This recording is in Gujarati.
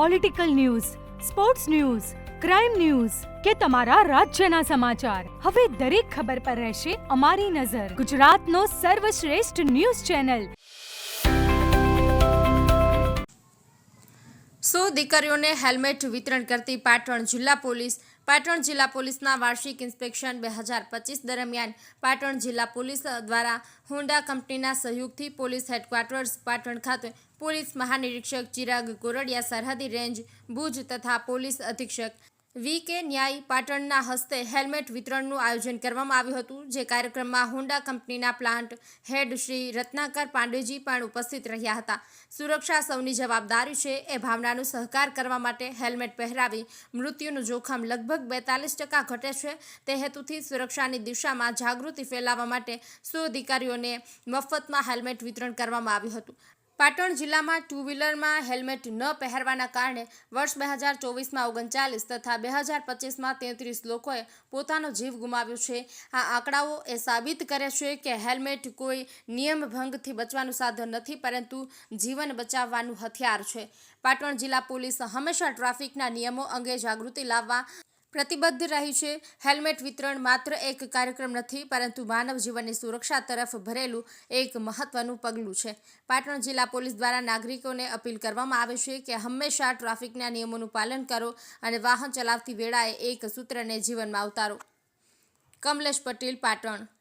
Political news sports news crime news કે તમારા રાજ્યના સમાચાર. હવે દરેક ખબર પર રહેશે અમારી નજર. ગુજરાતનો સર્વશ્રેષ્ઠ ન્યૂઝ ચેનલ. સો દીકરીઓને હેલ્મેટ વિતરણ કરતી પાટણ જિલ્લા પોલીસ પાટણ જિલ્લા પોલીસના વાર્ષિક ઇન્સ્પેક્શન બે હજાર પચીસ દરમિયાન પાટણ જિલ્લા પોલીસ દ્વારા હોન્ડા કંપનીના સહયોગથી પોલીસ હેડક્વાર્ટર્સ પાટણ ખાતે પોલીસ મહાનિરીક્ષક ચિરાગ કોરડિયા સરહદી રેન્જ ભુજ તથા પોલીસ અધિક્ષક વી કે ન્યાય પાટણના હસ્તે હેલ્મેટ વિતરણનું આયોજન કરવામાં આવ્યું હતું, જે કાર્યક્રમમાં હોન્ડા કંપનીના પ્લાન્ટ હેડ શ્રી રત્નાકર પાંડેજી પણ ઉપસ્થિત રહ્યા હતા. સુરક્ષા સૌની જવાબદારી છે, એ ભાવનાનો સહકાર કરવા માટે હેલ્મેટ પહેરાવી મૃત્યુનું જોખમ લગભગ બેતાલીસ ટકા ઘટે છે. તે હેતુથી સુરક્ષાની દિશામાં જાગૃતિ ફેલાવવા માટે સો અધિકારીઓને મફતમાં હેલ્મેટ વિતરણ કરવામાં આવ્યું હતું. પાટણ જિલ્લામાં ટુ વ્હીલરમાં હેલ્મેટ ન પહેરવાના કારણે વર્ષ બે હજાર ચોવીસમાં ઓગણચાલીસ તથા બે હજાર પચીસમાં તેત્રીસ લોકોએ પોતાનો જીવ ગુમાવ્યો છે. આ આંકડાઓ એ સાબિત કરે છે કે હેલ્મેટ કોઈ નિયમ ભંગથી બચવાનું સાધન નથી, પરંતુ જીવન બચાવવાનું હથિયાર છે. પાટણ જિલ્લા પોલીસ હંમેશા ટ્રાફિકના નિયમો અંગે જાગૃતિ લાવવા પ્રતિબદ્ધ રહી છે. હેલ્મેટ વિતરણ માત્ર એક કાર્યક્રમ નથી, પરંતુ માનવ જીવનની સુરક્ષા તરફ ભરેલું એક મહત્વનું પગલું છે. પાટણ જિલ્લા પોલીસ દ્વારા નાગરિકોને અપીલ કરવામાં આવે છે કે હંમેશા ટ્રાફિકના નિયમોનું પાલન કરો અને વાહન ચલાવતી વેળાએ એક સૂત્રને જીવનમાં ઉતારો કમલેશ પટેલ, પાટણ.